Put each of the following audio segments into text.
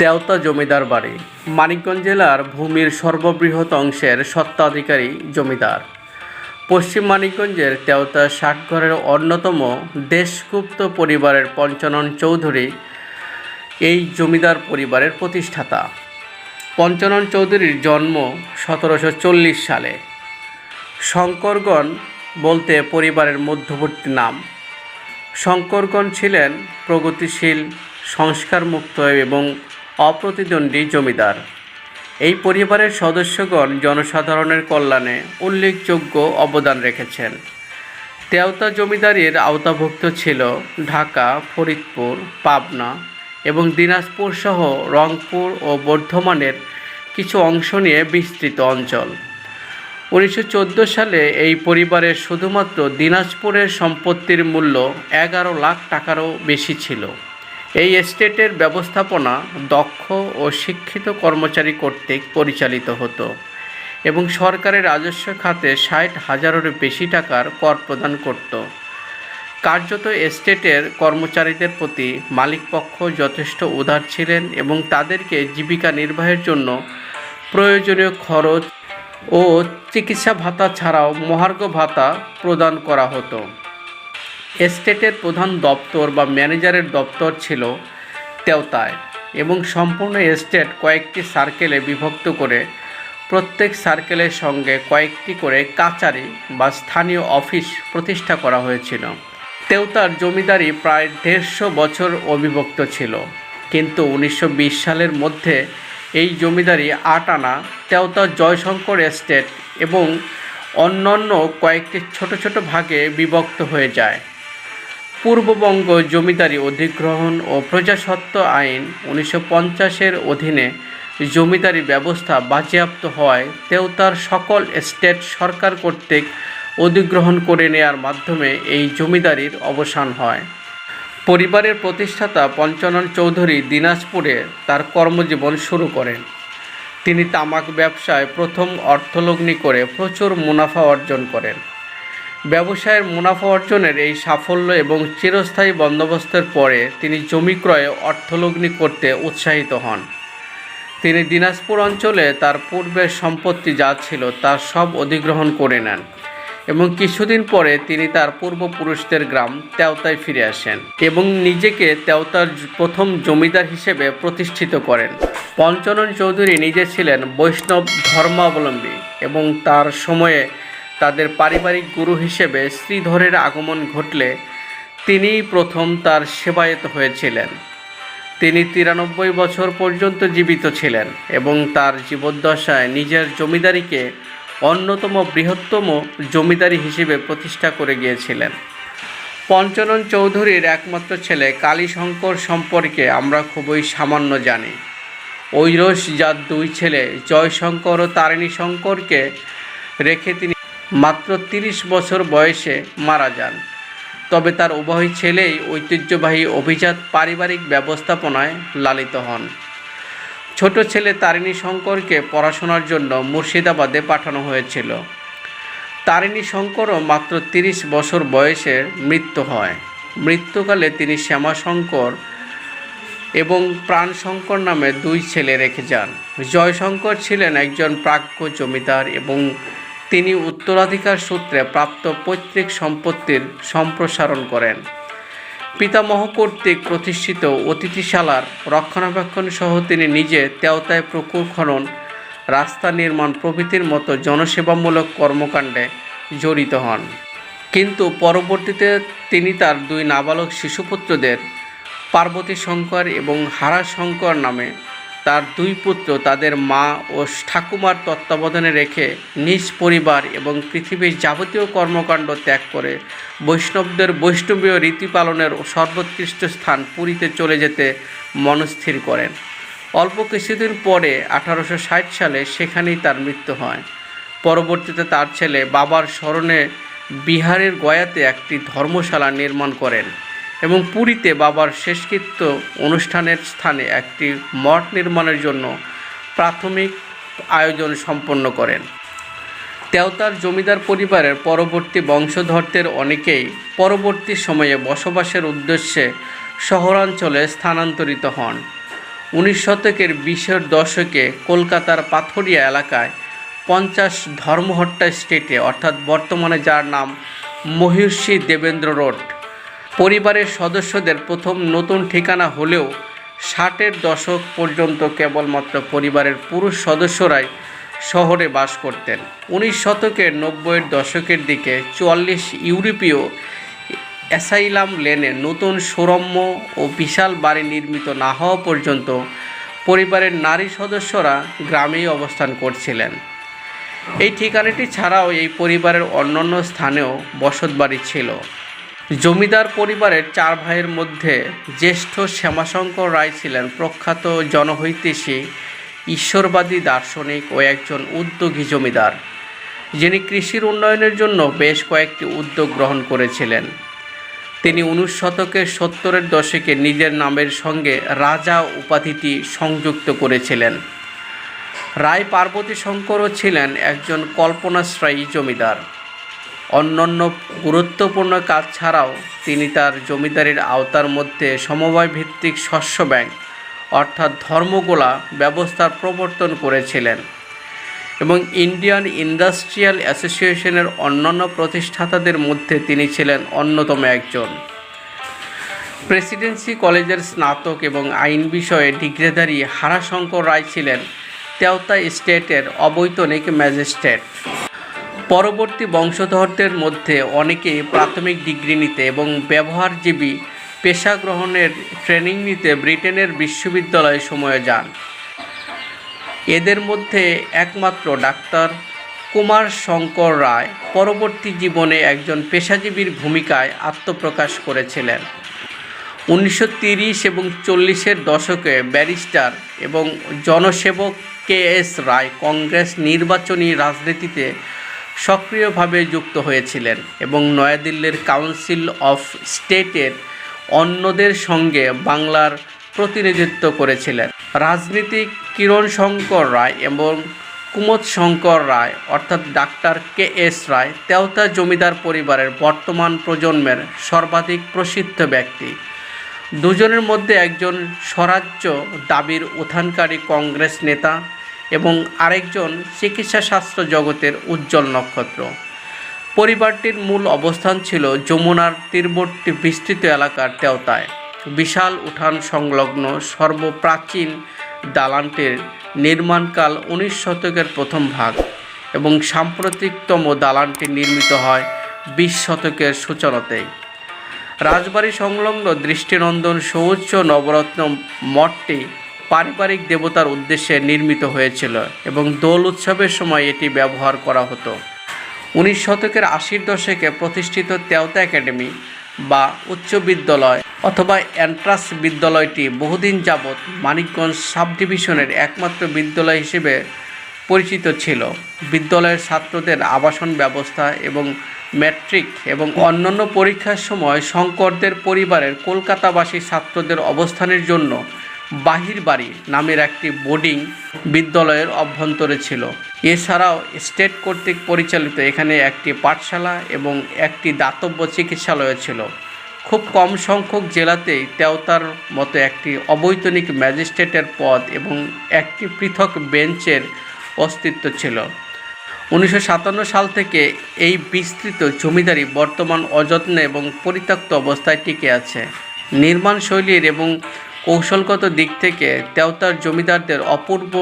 তেওতা জমিদার বাড়ি। মানিকগঞ্জ জেলার ভূমির সর্ববৃহৎ অংশের স্বত্বাধিকারী জমিদার। পশ্চিম মানিকগঞ্জের তেওতা ষাটঘরের অন্যতম দেশগুপ্ত পরিবারের পঞ্চানন চৌধুরী এই জমিদার পরিবারের প্রতিষ্ঠাতা। পঞ্চানন চৌধুরীর জন্ম সতেরোশো চল্লিশ সালে। শঙ্করগণ বলতে পরিবারের মধ্যবর্তী নাম। শঙ্করগণ ছিলেন প্রগতিশীল, সংস্কারমুক্ত এবং অপ্রতিদ্বন্দ্বী জমিদার। এই পরিবারের সদস্যগণ জনসাধারণের কল্যাণে উল্লেখযোগ্য অবদান রেখেছেন। তেওতা জমিদারির আওতাভুক্ত ছিল ঢাকা, ফরিদপুর, পাবনা এবং দিনাজপুর সহ রংপুর ও বর্ধমানের কিছু অংশ নিয়ে বিস্তৃত অঞ্চল। উনিশশো চোদ্দ সালে এই পরিবারের শুধুমাত্র দিনাজপুরের সম্পত্তির মূল্য এগারো লাখ টাকারও বেশি ছিল। এই এস্টেটের ব্যবস্থাপনা দক্ষ ও শিক্ষিত কর্মচারী কর্তৃক পরিচালিত হতো এবং সরকারের রাজস্ব খাতে ষাট হাজারেরও বেশি টাকার কর প্রদান করত। কার্যত এস্টেটের কর্মচারীদের প্রতি মালিকপক্ষ যথেষ্ট উদার ছিলেন এবং তাদেরকে জীবিকা নির্বাহের জন্য প্রয়োজনীয় খরচ ও চিকিৎসা ভাতা ছাড়াও মহার্ঘ ভাতা প্রদান করা হতো। এস্টেটের প্রধান দপ্তর বা ম্যানেজারের দপ্তর ছিল তেওতায় এবং সম্পূর্ণ এস্টেট কয়েকটি সার্কেলে বিভক্ত করে প্রত্যেক সার্কেলের সঙ্গে কয়েকটি করে কাচারি বা স্থানীয় অফিস প্রতিষ্ঠা করা হয়েছিল। তেওতার জমিদারি প্রায় দেড়শো বছর অবিভক্ত ছিল। কিন্তু উনিশশো বিশ সালের মধ্যে এই জমিদারি আট আনা তেওতা জয়শঙ্কর এস্টেট এবং অন্যান্য কয়েকটি ছোট ছোট ভাগে বিভক্ত হয়ে যায়। পূর্ববঙ্গ জমিদারি অধিগ্রহণ ও প্রজাস্বত্ব আইন উনিশশো পঞ্চাশের অধীনে জমিদারি ব্যবস্থা বাজেয়াপ্ত হওয়ায় তেওতার সকল স্টেট সরকার কর্তৃক অধিগ্রহণ করে নেয়ার মাধ্যমে এই জমিদারির অবসান হয়। পরিবারের প্রতিষ্ঠাতা পঞ্চানন চৌধুরী দিনাজপুরে তার কর্মজীবন শুরু করেন। তিনি তামাক ব্যবসায় প্রথম অর্থলগ্নি করে প্রচুর মুনাফা অর্জন করেন। ব্যবসায়ের মুনাফা অর্জনের এই সাফল্য এবং চিরস্থায়ী বন্দোবস্তের পরে তিনি জমি ক্রয়ে অর্থলগ্নি করতে উৎসাহিত হন। তিনি দিনাজপুর অঞ্চলে তার পূর্বের সম্পত্তি যা ছিল তার সব অধিগ্রহণ করে নেন এবং কিছুদিন পরে তিনি তার পূর্বপুরুষদের গ্রাম তেওতায় ফিরে আসেন এবং নিজেকে তেওতার প্রথম জমিদার হিসেবে প্রতিষ্ঠিত করেন। পঞ্চনন চৌধুরী নিজে ছিলেন বৈষ্ণব ধর্মাবলম্বী এবং তার সময়ে তাদের পারিবারিক গুরু হিসেবে শ্রীধরের আগমন ঘটলে তিনিই প্রথম তার সেবায়ত হয়েছিলেন। তিনি তিরানব্বই বছর পর্যন্ত জীবিত ছিলেন এবং তার জীবদ্দশায় নিজের জমিদারিকে অন্যতম বৃহত্তম জমিদারি হিসেবে প্রতিষ্ঠা করে গিয়েছিলেন। পঞ্চানন চৌধুরীর একমাত্র ছেলে কালীশঙ্কর সম্পর্কে আমরা খুবই সামান্য জানি। ঐরস যার দুই ছেলে জয়শঙ্কর ও তারিণী শঙ্করকে রেখে তিনি মাত্র তিরিশ বছর বয়সে মারা যান। তবে তার উভয় ছেলেই ঐতিহ্যবাহী অভিজাত পারিবারিক ব্যবস্থাপনায় লালিত হন। ছোট ছেলে তারিণী শঙ্করকে পড়াশোনার জন্য মুর্শিদাবাদে পাঠানো হয়েছিল। তারিণী শঙ্করও মাত্র তিরিশ বছর বয়সে মৃত্যু হয়। মৃত্যুকালে তিনি শ্যামাশঙ্কর এবং প্রাণশঙ্কর নামে দুই ছেলে রেখে যান। জয়শঙ্কর ছিলেন একজন প্রাজ্ঞ জমিদার এবং তিনি উত্তরাধিকার সূত্রে প্রাপ্ত পৈতৃক সম্পত্তির সম্প্রসারণ করেন। পিতামহ কর্তৃক প্রতিষ্ঠিত অতিথিশালার রক্ষণাবেক্ষণ সহ তিনি নিজে তেওতায় প্রকুর খনন, রাস্তা নির্মাণ প্রভৃতির মতো জনসেবামূলক কর্মকাণ্ডে জড়িত হন। কিন্তু পরবর্তীতে তিনি তার দুই নাবালক শিশুপুত্রদের পার্বতী শঙ্কর এবং হারা শঙ্কর নামে তার দুই পুত্র তাদের মা ও ঠাকুমার তত্ত্বাবধানে রেখে নিজ পরিবার এবং পৃথিবীর যাবতীয় কর্মকাণ্ড ত্যাগ করে বৈষ্ণবদের বৈষ্ণবীয় রীতি পালনের সর্বোৎকৃষ্ট স্থান পুরীতে চলে যেতে মনস্থির করেন। অল্প কিছুদিন পরে আঠারোশো ষাট সালে সেখানেই তার মৃত্যু হয়। পরবর্তীতে তার ছেলে বাবার স্মরণে বিহারের গয়াতে একটি ধর্মশালা নির্মাণ করেন। এবং পুরীতে বাবার শেষকৃত্য অনুষ্ঠানের স্থানে একটি মঠ নির্মাণের জন্য প্রাথমিক আয়োজন সম্পন্ন করেন। তেওতার জমিদার পরিবারের পরবর্তী বংশধরদের অনেকেই পরবর্তী সময়ে বসবাসের উদ্দেশ্যে শহরাঞ্চলে স্থানান্তরিত হন। উনিশ শতকের বিশের দশকে কলকাতার পাথরিয়া এলাকায় পঞ্চাশ ধর্মহট্টা স্টেটে, অর্থাৎ বর্তমানে যার নাম মহিষী দেবেন্দ্র রোড পরিবারের সদস্যদের প্রথম নতুন ঠিকানা হলেও ষাটের দশক পর্যন্ত কেবলমাত্র পরিবারের পুরুষ সদস্যরাই শহরে বাস করতেন। উনিশ শতকের নব্বইয়ের দশকের দিকে চুয়াল্লিশ ইউরোপীয় অ্যাসাইলাম লেনে নতুন সুরম্য ও বিশাল বাড়ি নির্মিত না হওয়া পর্যন্ত পরিবারের নারী সদস্যরা গ্রামেই অবস্থান করছিলেন। এই ঠিকানাটি ছাড়াও এই পরিবারের অন্যান্য স্থানেও বসতবাড়ি ছিল। জমিদার পরিবারের চার ভাইয়ের মধ্যে জ্যেষ্ঠ শ্যামাশঙ্কর রায় ছিলেন প্রখ্যাত জনহৈতেশী ঈশ্বরবাদী দার্শনিক ও একজন উদ্যোগী জমিদার। যিনি কৃষির উন্নয়নের জন্য বেশ কয়েকটি উদ্যোগ গ্রহণ করেছিলেন। তিনি উনিশ শতকের সত্তরের দশকে নিজের নামের সঙ্গে রাজা উপাধিটি সংযুক্ত করেছিলেন। রায় পার্বতী শঙ্করও ছিলেন একজন কল্পনাশ্রয়ী জমিদার। অন্যান্য গুরুত্বপূর্ণ কাজ ছাড়াও তিনি তার জমিদারির আওতার মধ্যে সমবায় ভিত্তিক শস্য ব্যাংক, অর্থাৎ ধর্মগোলা ব্যবস্থার প্রবর্তন করেছিলেন এবং ইন্ডিয়ান ইন্ডাস্ট্রিয়াল অ্যাসোসিয়েশনের অন্যান্য প্রতিষ্ঠাতাদের মধ্যে তিনি ছিলেন অন্যতম একজন। প্রেসিডেন্সি কলেজের স্নাতক এবং আইন বিষয়ে ডিগ্রিধারী হারাশঙ্কর রায় ছিলেন তেওতা স্টেটের অবৈতনিক ম্যাজিস্ট্রেট। পরবর্তী বংশধরদের মধ্যে অনেকেই প্রাথমিক ডিগ্রি নিতে এবং ব্যবহারজীবী পেশা গ্রহণের ট্রেনিং নিতে ব্রিটেনের বিশ্ববিদ্যালয়ে সময়ে যান। এদের মধ্যে একমাত্র ডাক্তার কুমার শঙ্কর রায় পরবর্তী জীবনে একজন পেশাজীবীর ভূমিকায় আত্মপ্রকাশ করেছিলেন। উনিশশো এবং চল্লিশের দশকে ব্যারিস্টার এবং জনসেবক কে এস রায় কংগ্রেস নির্বাচনী রাজনীতিতে সক্রিয়ভাবে যুক্ত হয়েছিলেন এবং নয়াদিল্লির কাউন্সিল অফ স্টেটের অন্যদের সঙ্গে বাংলার প্রতিনিধিত্ব করেছিলেন। রাজনীতিক কিরণ শঙ্কর রায় এবং কুমোদ শঙ্কর রায়, অর্থাৎ ডাক্তার কে এস রায় তেওতা জমিদার পরিবারের বর্তমান প্রজন্মের সর্বাধিক প্রসিদ্ধ ব্যক্তি। দুজনের মধ্যে একজন স্বরাজ্য দাবির উত্থানকারী কংগ্রেস নেতা এবং আরেকজন চিকিৎসাশাস্ত্র জগতের উজ্জ্বল নক্ষত্র। পরিবারটির মূল অবস্থান ছিল যমুনার তীরবর্তী বিস্তৃত এলাকার তেওতায় বিশাল উঠান সংলগ্ন সর্বপ্রাচীন দালানটির নির্মাণকাল উনিশ শতকের প্রথম ভাগ এবং সাম্প্রতিকতম দালানটি নির্মিত হয় বিশ শতকের সূচনাতেই রাজবাড়ি সংলগ্ন দৃষ্টিনন্দন সৌচ্চ নবরত্ন মঠটি পারিবারিক দেবতার উদ্দেশ্যে নির্মিত হয়েছিল এবং দোল উৎসবের সময় এটি ব্যবহার করা হতো। উনিশ শতকের আশির দশকে প্রতিষ্ঠিত তেওতা একাডেমি বা উচ্চ বিদ্যালয় অথবা এন্ট্রান্স বিদ্যালয়টি বহুদিন যাবৎ মানিকগঞ্জ সাব ডিভিশনের একমাত্র বিদ্যালয় হিসেবে পরিচিত ছিল। বিদ্যালয়ের ছাত্রদের আবাসন ব্যবস্থা এবং ম্যাট্রিক এবং অন্যান্য পরীক্ষার সময় শঙ্করদের পরিবারের কলকাতাবাসী ছাত্রদের অবস্থানের জন্য বাহির বাড়ি নামের একটি বোর্ডিং বিদ্যালয়ের অভ্যন্তরে ছিল। এছাড়াও স্টেট কর্তৃক পরিচালিত এখানে একটি পাঠশালা এবং একটি দাতব্য চিকিৎসালয় ছিল। খুব কম সংখ্যক জেলাতেই তেওতার মতো একটি অবৈতনিক ম্যাজিস্ট্রেটের পদ এবং একটি পৃথক বেঞ্চের অস্তিত্ব ছিল। উনিশশো সাতান্ন সাল থেকে এই বিস্তৃত জমিদারি বর্তমান অযত্নে এবং পরিত্যক্ত অবস্থায় টিকে আছে। নির্মাণ শৈলীর এবং কৌশলগত দিক থেকে তেওতার জমিদারদের অপূর্ব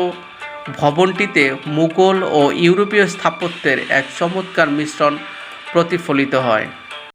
ভবনটিতে মুঘল ও ইউরোপীয় স্থাপত্যের এক চমৎকার মিশ্রণ প্রতিফলিত হয়।